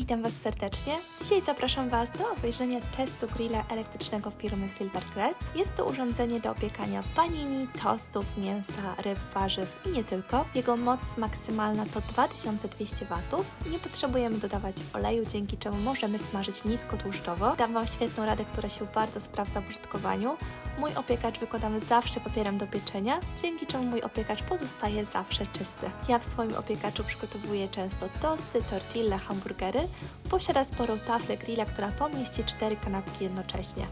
witam Was serdecznie. Dzisiaj zapraszam Was do obejrzenia testu grilla elektrycznego firmy Silvercrest. Jest to urządzenie do opiekania panini, tostów, mięsa, ryb, warzyw i nie tylko. Jego moc maksymalna to 2200 W. Nie potrzebujemy dodawać oleju, dzięki czemu możemy smażyć niskotłuszczowo. Dam Wam świetną radę, która się bardzo sprawdza w użytkowaniu. Mój opiekacz wykładamy zawsze papierem do pieczenia, dzięki czemu mój opiekacz pozostaje zawsze czysty. Ja w swoim opiekaczu przygotowuję często tosty, tortille, hamburgery. Posiada sporą taflę grilla, która pomieści cztery kanapki jednocześnie.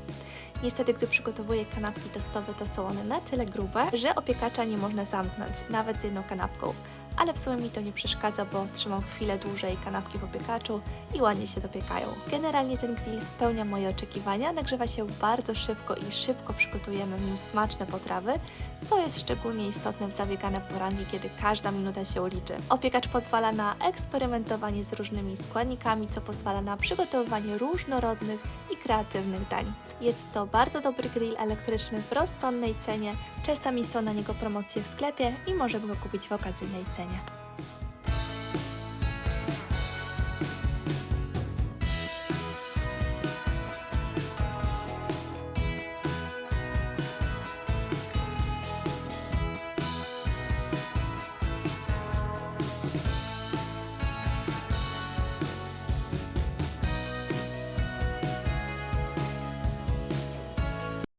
Niestety, gdy przygotowuję kanapki tostowe, to są one na tyle grube, że opiekacza nie można zamknąć, nawet z jedną kanapką. Ale w sumie mi to nie przeszkadza, bo trzymam chwilę dłużej kanapki w opiekaczu i ładnie się dopiekają. Generalnie ten grill spełnia moje oczekiwania, nagrzewa się bardzo szybko i szybko przygotujemy nim smaczne potrawy, co jest szczególnie istotne w zabiegane poranki, kiedy każda minuta się liczy. Opiekacz pozwala na eksperymentowanie z różnymi składnikami, co pozwala na przygotowywanie różnorodnych i kreatywnych dań. Jest to bardzo dobry grill elektryczny w rozsądnej cenie. Czasami są na niego promocje w sklepie i możemy go kupić w okazyjnej cenie.